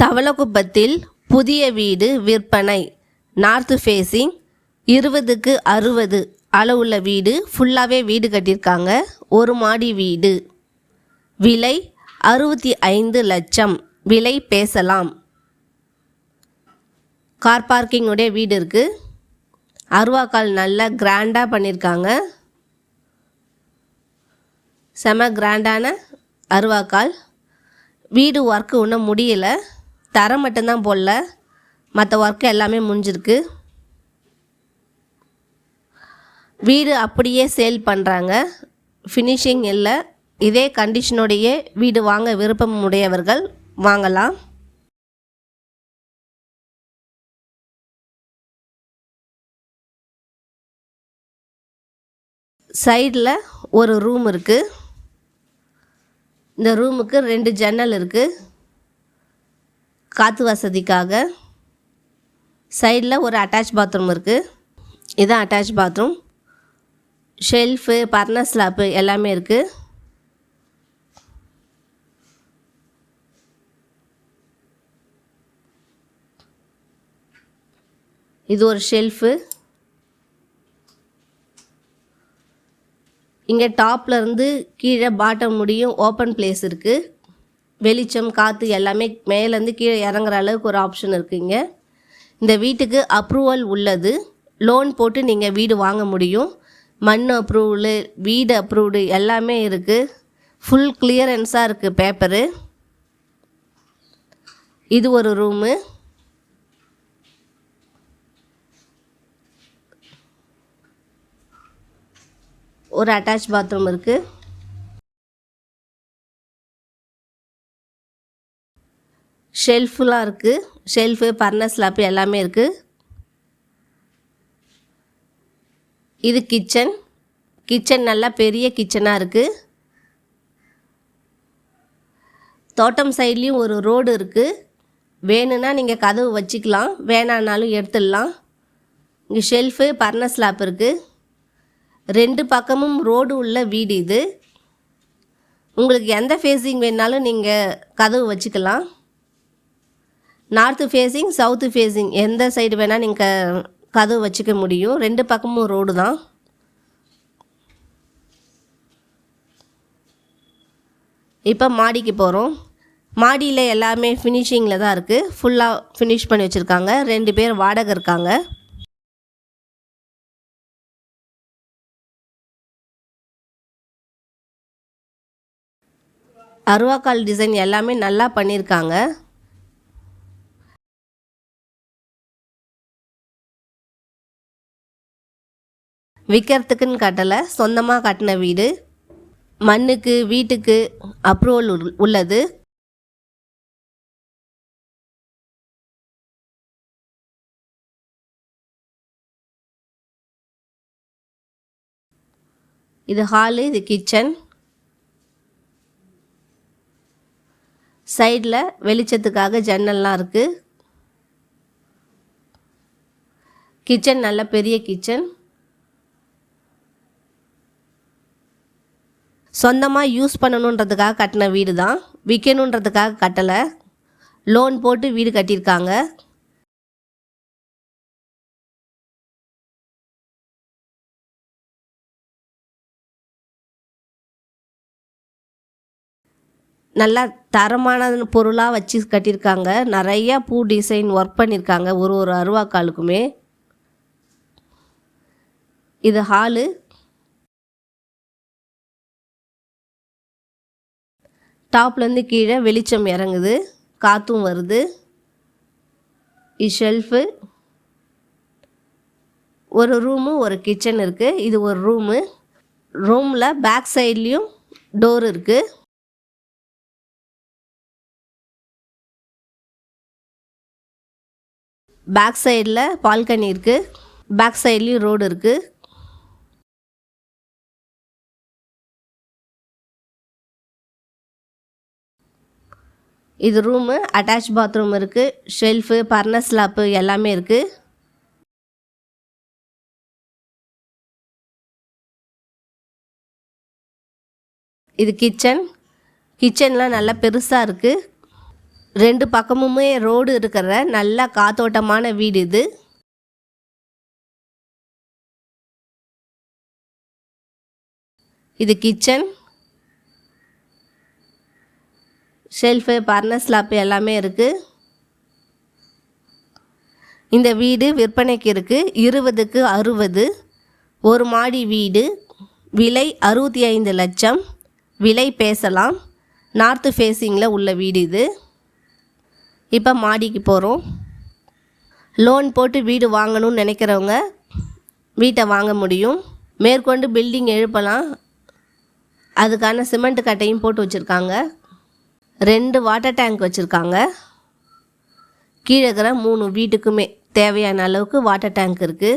தவளக்குப்பத்தில் புதிய வீடு விற்பனை. நார்த் ஃபேஸிங் இருபதுக்கு அறுபது அளவுள்ள வீடு. ஃபுல்லாகவே வீடு கட்டியிருக்காங்க. ஒரு மாடி வீடு. விலை அறுபத்தி ஐந்து லட்சம். விலை பேசலாம். கார் பார்க்கிங்குடைய வீடு இருக்குது அருவாக்கால் நல்லா கிராண்டாக பண்ணியிருக்காங்க. செம கிராண்டான அருவாக்கால். வீடு ஒர்க்கு இன்னும் முடியலை. தரம் மட்டும்தான் போடல. மற்ற ஒர்க்கு எல்லாமே முடிஞ்சிருக்கு. வீடு அப்படியே சேல் பண்ணுறாங்க ஃபினிஷிங் இல்லை. இதே கண்டிஷனுடைய வீடு வாங்க விருப்பம் உடையவர்கள் வாங்கலாம். சைடில் ஒரு ரூம் இருக்குது இந்த ரூமுக்கு ரெண்டு ஜன்னல் இருக்குது காற்று வசதிக்காக சைடில் ஒரு அட்டாச் பாத்ரூம் இருக்குது இதுதான் attach bathroom shelf burner slab எல்லாமே இருக்குது இது ஒரு ஷெல்ஃபு இங்கே டாப்ல இருந்து கீழே பாட்டம் முடியும் ஓப்பன் பிளேஸ் இருக்குது வெளிச்சம் காற்று எல்லாமே மேலேருந்து கீழே இறங்குற அளவுக்கு ஒரு ஆப்ஷன் இருக்குங்க. இந்த வீட்டுக்கு அப்ரூவல் உள்ளது. லோன் போட்டு நீங்கள் வீடு வாங்க முடியும். மண் அப்ரூவலு வீடு அப்ரூவ்டு எல்லாமே இருக்குது ஃபுல் கிளியரன்ஸாக இருக்குது பேப்பரு இது ஒரு ரூமு ஒரு அட்டாச் பாத்ரூம் இருக்குது ஷெல்ஃபுலாம் இருக்குது ஷெல்ஃபு பர்னர் ஸ்லாப்பு எல்லாமே இருக்குது இது கிச்சன். கிச்சன் நல்லா பெரிய கிச்சனாக இருக்குது தோட்டம் சைட்லேயும் ஒரு ரோடு இருக்குது வேணும்னா நீங்கள் கதவு வச்சுக்கலாம். வேணான்னாலும் எடுத்துடலாம். இங்கே ஷெல்ஃபு பர்னர் ஸ்லாப் இருக்குது ரெண்டு பக்கமும் ரோடு உள்ள வீடு இது. உங்களுக்கு எந்த ஃபேஸிங் வேணாலும் நீங்கள் கதவு வச்சுக்கலாம். நார்த்து ஃபேஸிங் சவுத்து ஃபேஸிங் எந்த சைடு வேணால் நீங்கள் கதவு வச்சுக்க முடியும். ரெண்டு பக்கமும் ரோடு தான். இப்போ மாடிக்கு போகிறோம் மாடியில் எல்லாமே ஃபினிஷிங்கில் தான் இருக்குது ஃபுல்லாக ஃபினிஷ் பண்ணி வச்சுருக்காங்க. ரெண்டு பேர் வாடகை இருக்காங்க. அருவாக்கால் டிசைன் எல்லாமே நல்லா பண்ணியிருக்காங்க விற்கிறதுக்குன்னு கட்டலை சொந்தமாக கட்டின வீடு மண்ணுக்கு வீட்டுக்கு அப்ரூவல் உள்ளது. இது ஹாலு இது கிச்சன் சைடில் வெளிச்சத்துக்காக ஜன்னல்லாம் இருக்குது கிச்சன் நல்ல பெரிய கிச்சன் சொந்தமாக யூஸ் பண்ணணுன்றதுக்காக கட்டின வீடு தான் விற்கணுன்றதுக்காக கட்டலை. லோன் போட்டு வீடு கட்டியிருக்காங்க. நல்லா தரமான பொருளாக வச்சு கட்டியிருக்காங்க. நிறையா பூ டிசைன் ஒர்க் பண்ணியிருக்காங்க. ஒரு ஒரு அருவாக்காலுக்குமே. இது ஹாலு டாப்லேருந்து கீழே வெளிச்சம் இறங்குது. காற்றும் வருது. ஷெல்ஃபு ஒரு ரூமு ஒரு கிச்சன் இருக்குது இது ஒரு ரூமு ரூமில் பேக் சைட்லேயும் டோர் இருக்குது பேக் சைடில் பால்கனி இருக்குது பேக் சைட்லேயும் ரோடு இருக்குது இது ரூமு அட்டாச் பாத்ரூம் இருக்குது ஷெல்ஃபு பர்னர் ஸ்லாப்பு எல்லாமே இருக்குது இது கிச்சன் கிச்சன்லாம் நல்லா பெருசாக இருக்குது ரெண்டு பக்கமுமே ரோடு இருக்கிற நல்ல காத்தோட்டமான வீடு இது. இது கிச்சன் ஷெல்ஃபு பர்னர் ஸ்லாப்பு எல்லாமே இருக்குது இந்த வீடு விற்பனைக்கு இருக்குது இருபதுக்கு அறுபது. ஒரு மாடி வீடு. விலை அறுபத்தி ஐந்து லட்சம். விலை பேசலாம். நார்த்து ஃபேஸிங்கில் உள்ள வீடு இது. இப்போ மாடிக்கு போகிறோம் லோன் போட்டு வீடு வாங்கணும்னு நினைக்கிறவங்க வீட்டை வாங்க முடியும். மேற்கொண்டு பில்டிங் எழுப்பலாம். அதுக்கான சிமெண்ட் கட்டையும் போட்டு வச்சுருக்காங்க. ரெண்டு வாட்டர் டேங்க் வச்சுருக்காங்க. கீழே இருக்கிற மூணு வீட்டுக்குமே தேவையான அளவுக்கு வாட்டர் டேங்க் இருக்குது